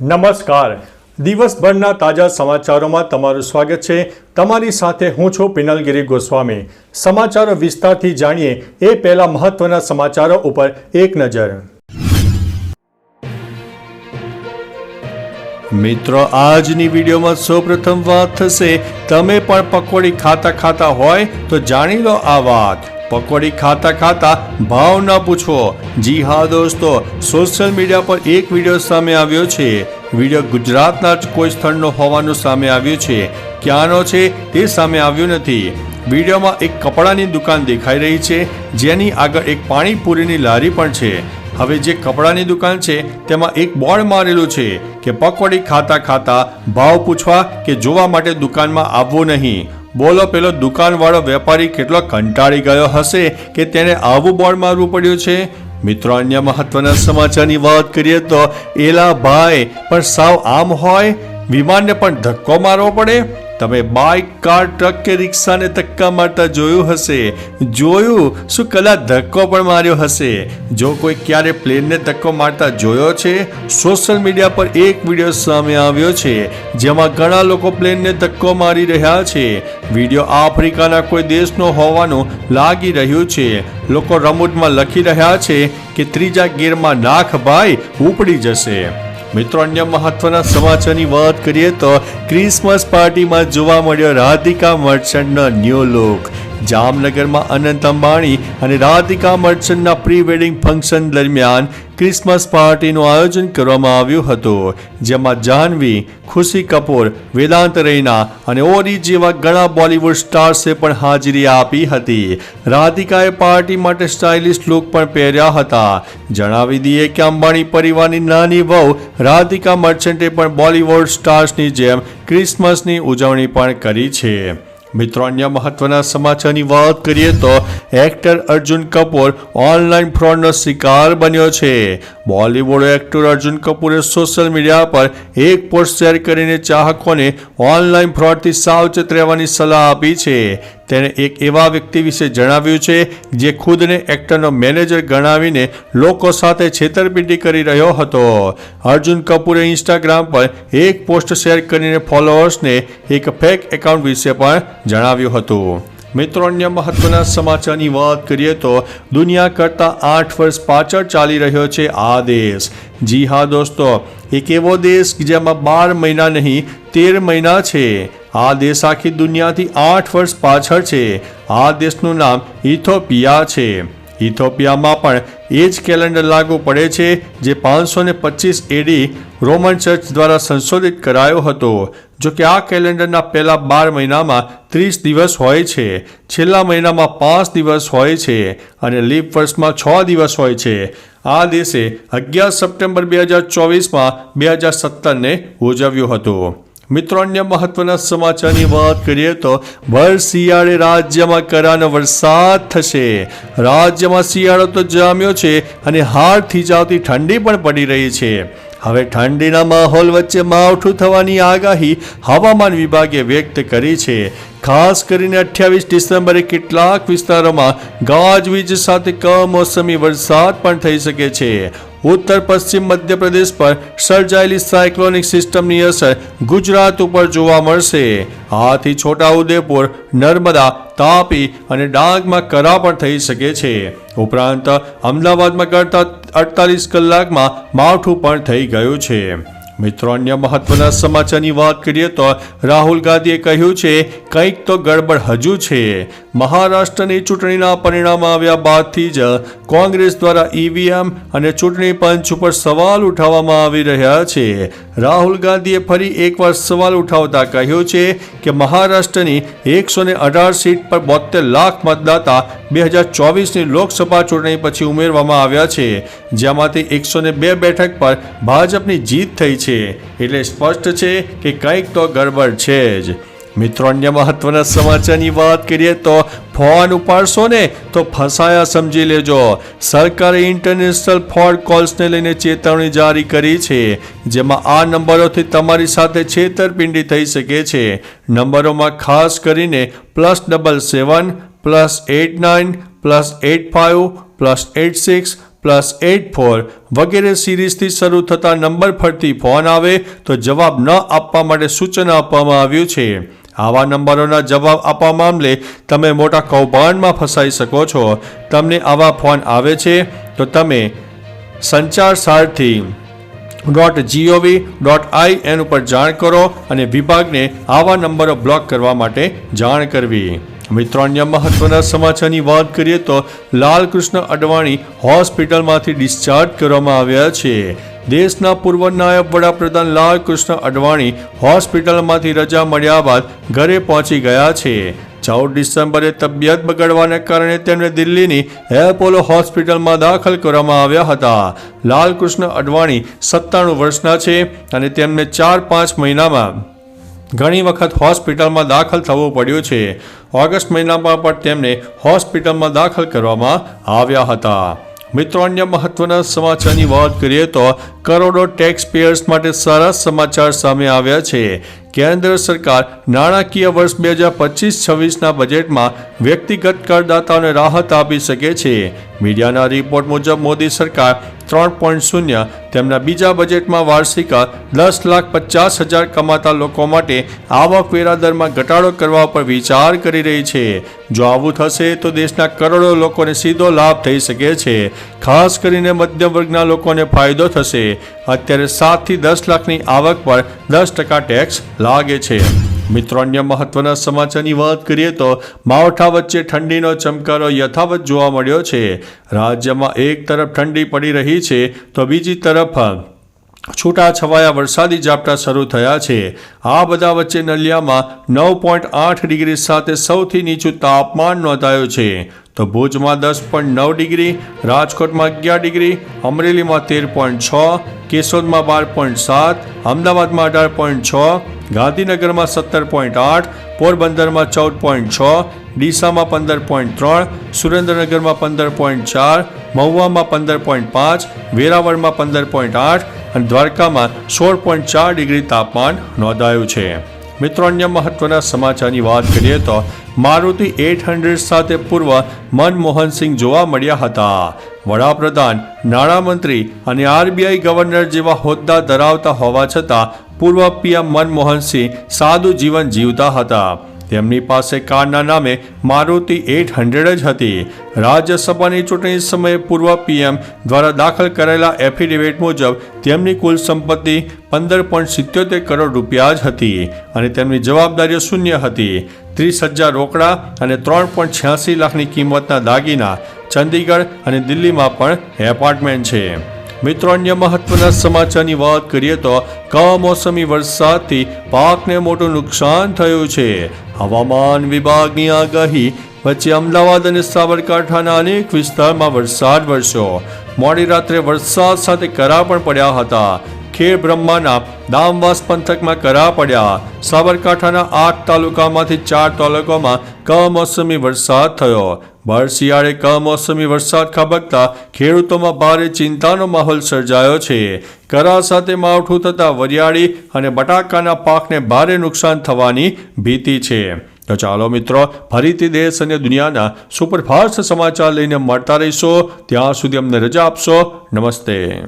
નમસ્કાર. દિવસભરના તાજા સમાચારોમાં તમારું સ્વાગત છે. તમારી સાથે હું છું પિનલગીરી ગોસ્વામી. સમાચારો વિસ્તારથી જાણીએ એ પહેલા મહત્વના સમાચારો ઉપર એક નજર. મિત્રો, આજની વિડીયોમાં સૌપ્રથમ વાત થશે, તમે પણ પકોડી ખાતા ખાતા હોય તો જાણી લો આ વાત. પકોડી ખાતા ખાતા ભાવ ન પૂછો. જી હા દોસ્તો, સોશિયલ મીડિયા પર એક વીડિયો સામે આવ્યો છે. વીડિયો ગુજરાતના જ કોઈ સ્થળનો હોવાનું સામે આવ્યું છે. ક્યાંનો છે તે સામે આવ્યું નથી. વિડીયોમાં એક કપડાની દુકાન દેખાઈ રહી છે, જેની આગળ એક પાણીપુરીની લારી પણ છે. હવે જે કપડાની દુકાન છે, તેમાં એક બોર્ડ મારેલું છે કે પકોડી ખાતા ખાતા ભાવ પૂછવા કે જોવા માટે દુકાનમાં આવવું નહીં. બોલો પેલો દુકાનવાળો વેપારી કેટલો કંટાળી ગયો હશે કે તેણે આવું બોર્ડ મારવું પડ્યું છે? મિત્રો અન્ય મહત્વના સમાચારની વાત કરીએ તો એલા ભાઈ પણ સાવ આમ હોય. વિમાનને પણ ધક્કો મારવો પડે. તમે બાઇક, કાર, ટ્રક કે રિક્ષાને ધક્કા મારતા જોયું હશે. જોયું? શું કલા ધક્કો પણ માર્યો હશે? જો કોઈ ક્યારે પ્લેનને ધક્કો મારતા જોયો છે, સોશિયલ મીડિયા પર એક વીડિયો સામે આવ્યો છે, જેમાં ઘણા લોકો પ્લેનને ધક્કો મારી રહ્યા છે. વીડિયો આફ્રિકાના કોઈ દેશનો હોવાનું લાગી રહ્યું છે. લોકો રમૂટમાં લખી રહ્યા છે કે ત્રીજા ગેરમાં નાખ ભાઈ, ઉપડી જશે. મિત્રો, અન્ય મહત્વના સમાચારની વાત કરીએ તો ક્રિસમસ પાર્ટીમાં જોવા મળ્યો રાધિકા મર્ચન્ટનો ન્યૂ લુક જામનગરમાં અનંત અંબાણી અને રાધિકા મર્ચન્ટના પ્રી વેડિંગ ફંક્શન દરમિયાન ક્રિસમસ પાર્ટીનું આયોજન કરવામાં આવ્યું હતું, જેમાં જાહ્નવી, ખુશી કપૂર, વેદાંત રૈના અને ઓરી જેવા ઘણા બોલિવૂડ સ્ટાર્સે પણ હાજરી આપી હતી. રાધિકાએ પાર્ટી માટે સ્ટાઇલિશ લુક પણ પહેર્યા હતા. જણાવી દઈએ કે અંબાણી પરિવારની નાની વહુ રાધિકા મર્ચન્ટે પણ બોલિવૂડ સ્ટાર્સની જેમ ક્રિસમસની ઉજવણી પણ કરી છે. મિત્રો, અન્ય મહત્વના સમાચારની વાત કરીએ તો એક્ટર અર્જુન કપૂર ઓનલાઈન ફ્રોડનો શિકાર બન્યો છે. બોલિવૂડ એક્ટર અર્જુન કપૂરે સોશિયલ મીડિયા પર એક પોસ્ટ શેર કરીને ચાહકોને ઓનલાઈન ફ્રોડથી સાવચેત રહેવાની સલાહ આપી છે. તેણે એક એવા વ્યક્તિ વિશે જણાવ્યું છે જે ખુદને એક્ટરનો મેનેજર ગણાવીને લોકો સાથે છેતરપિંડી કરી રહ્યો હતો. અર્જુન કપૂરે ઇન્સ્ટાગ્રામ પર એક પોસ્ટ શેર કરીને ફોલોઅર્સને એક ફેક એકાઉન્ટ વિશે પણ જણાવ્યું હતું. મિત્રો, અન્ય મહત્વના સમાચારની વાત કરીએ તો દુનિયા કરતાં આઠ વર્ષ પાછળ ચાલી રહ્યો છે આ દેશ. જી હા દોસ્તો, એક એવો દેશ જેમાં બાર મહિના નહીં, તેર મહિના છે. આ દેશ આખી દુનિયાથી આઠ વર્ષ પાછળ છે. આ દેશનું નામ ઇથોપિયા છે. ઇથોપિયામાં પણ એ જ કેલેન્ડર લાગુ પડે છે જે પાંચસો ને પચીસ એડી રોમન ચર્ચ દ્વારા સંશોધિત કરાયો હતો, જો કે આ કેલેન્ડરના પહેલા બાર મહિનામાં ત્રીસ દિવસ હોય છે. છેલ્લા મહિનામાં પાંચ દિવસ હોય છે અને લીપ વર્ષમાં છ દિવસ હોય છે. આ દેશે અગિયાર સપ્ટેમ્બર બે હજાર ચોવીસમાં બે હજાર સત્તરને ઉજવ્યું હતું. મિત્રો અન્ય મહત્વના સમાચારની વાત કરીએ તો ભર શિયાળે રાજ્યમાં કરાનો વરસાદ થશે. રાજ્યમાં શિયાળો તો જામ્યો છે અને હાડ થીજાવતી ઠંડી પણ પડી રહી છે. હવે ઠંડીના માહોલ વચ્ચે માવઠું થવાની આગાહી હવામાન વિભાગે વ્યક્ત કરી છે. ખાસ કરીને અઠ્યાવીસ ડિસેમ્બરે કેટલાક વિસ્તારોમાં ગાજવીજ સાથે કમોસમી વરસાદ પણ થઈ શકે છે. ઉત્તર પશ્ચિમ મધ્યપ્રદેશ પર સર્જાયેલી સાયક્લોનિક સિસ્ટમની અસર ગુજરાત ઉપર જોવા મળશે. આથી છોટાઉદેપુર, નર્મદા, તાપી અને ડાંગમાં કરા પણ થઈ શકે છે. ઉપરાંત, અમદાવાદમાં કરતા અડતાલીસ કલાકમાં માવઠું પણ થઈ ગયું છે. મિત્રો અન્ય મહત્વના સમાચારની વાત કરીએ તો રાહુલ ગાંધીએ કહ્યું છે, કંઈક તો ગડબડ હજુ છે. મહારાષ્ટ્રની ચૂંટણીના પરિણામ આવ્યા બાદથી જ કોંગ્રેસ દ્વારા ઈવીએમ અને ચૂંટણી પંચ ઉપર સવાલ ઉઠાવવામાં આવી રહ્યા છે. રાહુલ ગાંધીએ ફરી એકવાર સવાલ ઉઠાવતા કહ્યું છે કે, મહારાષ્ટ્રની એકસો અઢાર સીટ પર બોતેર લાખ મતદાતા બે હજાર ચોવીસની લોકસભા ચૂંટણી પછી ઉમેરવામાં આવ્યા છે જેમાંથી એકસો બે બેઠક પર ભાજપની જીત થઈ છે. એટલે સ્પષ્ટ છે કે કંઈક તો ગડબડ છે જ. મિત્રો, અન્ય મહત્વના સમાચારની વાત કરીએ તો ફોન ઉપાડશો ને તો ફસાયા સમજી લેજો. સરકારે ઇન્ટરનેશનલ ફ્રોડ કોલ્સને લઈને ચેતવણી જારી કરી છે, જેમાં આ નંબરોથી તમારી સાથે છેતરપિંડી થઈ શકે છે. નંબરોમાં ખાસ કરીને plus double seven plus eight nine plus eight five plus eight six plus eight four વગેરે સિરીઝથી શરૂ થતા નંબર ફરતી ફોન આવે તો જવાબ ન આપવા માટે સૂચન આપવામાં આવ્યું છે. આવા નંબરોના જવાબ આપવા મામલે તમે મોટા કૌભાંડમાં ફસાઈ શકો છો. તમને આવા ફોન આવે છે તો તમે Sanchar Sarathi dot GOV dot I N ઉપર જાણ કરો અને વિભાગને આવા નંબરો બ્લોક કરવા માટે જાણ કરવી. મિત્રો અન્ય મહત્વના સમાચારની વાત કરીએ તો લાલકૃષ્ણ અડવાણી હોસ્પિટલમાંથી ડિસ્ચાર્જ કરવામાં આવ્યા છે. દેશના પૂર્વ નાયબ વડાપ્રધાન લાલકૃષ્ણ અડવાણી હોસ્પિટલમાંથી રજા મળ્યા બાદ ઘરે પહોંચી ગયા છે. ચૌદ ડિસેમ્બરે તબિયત બગડવાને કારણે તેમને દિલ્હીની એપોલો હોસ્પિટલમાં દાખલ કરવામાં આવ્યા હતા. લાલકૃષ્ણ અડવાણી સત્તાણું વર્ષના છે અને તેમને ચાર પાંચ મહિનામાં ઘણી વખત હોસ્પિટલમાં દાખલ થવું પડ્યું છે. ઓગસ્ટ મહિનામાં પણ તેમને હોસ્પિટલમાં દાખલ કરવામાં આવ્યા હતા. મિત્રો, અન્ય મહત્વના સમાચારની વાત કરીએ તો કરોડો ટેક્સ પેયર્સ માટે સારા સમાચાર સામે આવ્યા છે. કેન્દ્ર સરકાર નાણાકીય વર્ષ બે હજાર પચીસ છવ્વીસના બજેટમાં વ્યક્તિગત કરદાતાઓને રાહત આપી શકે છે. મીડિયાના રિપોર્ટ મુજબ, મોદી સરકાર ત્રણ પોઈન્ટ શૂન્ય, તેમના બીજા બજેટમાં વાર્ષિક દસ લાખ પચાસ હજાર કમાતા લોકો માટે આવકવેરા દરમાં ઘટાડો કરવા પર વિચાર કરી રહી છે. જો આવું થશે તો દેશના કરોડો લોકોને સીધો લાભ થઈ શકે છે. ખાસ કરીને મધ્યમ વર્ગના લોકોને ફાયદો થશે. અત્યારે સાતથી દસ લાખની આવક પર દસ ટકા ટેક્સ લાગે છે. મિત્રો, અન્ય મહત્વના સમાચારની વાત કરીએ તો માવઠા વચ્ચે ઠંડીનો ચમકારો યથાવત જોવા મળ્યો છે. રાજ્યમાં એક તરફ ઠંડી પડી રહી છે તો બીજી તરફ છૂટા છવાયા વરસાદી ઝાપટા શરૂ થયા છે. આ બધા વચ્ચે નલિયામાં નવ પોઈન્ટ આઠ ડિગ્રી સાથે સૌથી નીચું તાપમાન નોંધાયું છે. તો ભુજમાં દસ પોઈન્ટ નવ ડિગ્રી, રાજકોટમાં અગિયાર ડિગ્રી, અમરેલીમાં તેર પોઈન્ટ છ, કેશોદમાં બાર પોઈન્ટ સાત, અમદાવાદમાં અઢાર પોઈન્ટ છ, ગાંધીનગરમાં સત્તર પોઈન્ટ આઠ, પોરબંદરમાં ચૌદ પોઈન્ટ છ, ડીસામાં પંદર પોઈન્ટ ત્રણ, સુરેન્દ્રનગરમાં પંદર પોઈન્ટ ચાર, મહુવામાં પંદર પોઈન્ટ પાંચ, વેરાવળમાં પંદર પોઈન્ટ આઠ અને દ્વારકામાં સોળ પોઈન્ટ ચાર ડિગ્રી તાપમાન નોંધાયું છે. મિત્રો, અન્ય મહત્વના સમાચારની વાત કરીએ તો મારુતિ એટ હંડ્રેડ સાથે પૂર્વ મનમોહનસિંહ જોવા મળ્યા હતા. વડાપ્રધાન, નાણામંત્રી અને આરબીઆઈ ગવર્નર જેવા હોદ્દા ધરાવતા હોવા છતાં પૂર્વ પીએમ મનમોહનસિંહ સાદું જીવન જીવતા હતા. તેમની પાસે કારના નામે મારુતિ એટ હંડ્રેડ જ હતી. રાજ્યસભાની ચૂંટણી સમયે પૂર્વ પીએમ દ્વારા દાખલ કરેલા એફિડેવિટ મુજબ તેમની કુલ સંપત્તિ પંદર પોઈન્ટ સિત્યોતેર કરોડ રૂપિયા જ હતી અને તેમની જવાબદારીઓ શૂન્ય હતી. ત્રીસ હજાર રોકડા અને ત્રણ પોઈન્ટ છ્યાસી લાખની કિંમતના દાગીના ચંદીગઢ અને દિલ્હીમાં પણ એપાર્ટમેન્ટ છે. મિત્રો, અન્ય મહત્વના સમાચારની વાત કરીએ તો કમોસમી વરસાદથી પાકને મોટું નુકસાન થયું છે. હવામાન વિભાગની આગાહી, વચ્ચે અમદાવાદ અને સાબરકાંઠાના અનેક વિસ્તારમાં વરસાદ વરસ્યો. મોડી રાત્રે વરસાદ સાથે કરા પણ પડ્યા હતા. ખેડ બ્રહ્માના દામવાસ પંથકમાં કરા પડ્યા. સાબરકાંઠાના આઠ તાલુકામાંથી ચાર તાલુકામાં કમોસમી વરસાદ થયો. ભર શિયાળે કમોસમી વરસાદ ખાબકતા ખેડૂતોમાં ભારે ચિંતાનો માહોલ સર્જાયો છે. કરા સાથે માવઠું થતાં વરિયાળી અને બટાકાના પાકને ભારે નુકસાન થવાની ભીતિ છે. તો ચાલો મિત્રો, ફરીથી દેશ અને દુનિયાના સુપરફાસ્ટ સમાચાર લઈને મળતા રહીશો. ત્યાં સુધી અમને રજા આપશો. નમસ્તે.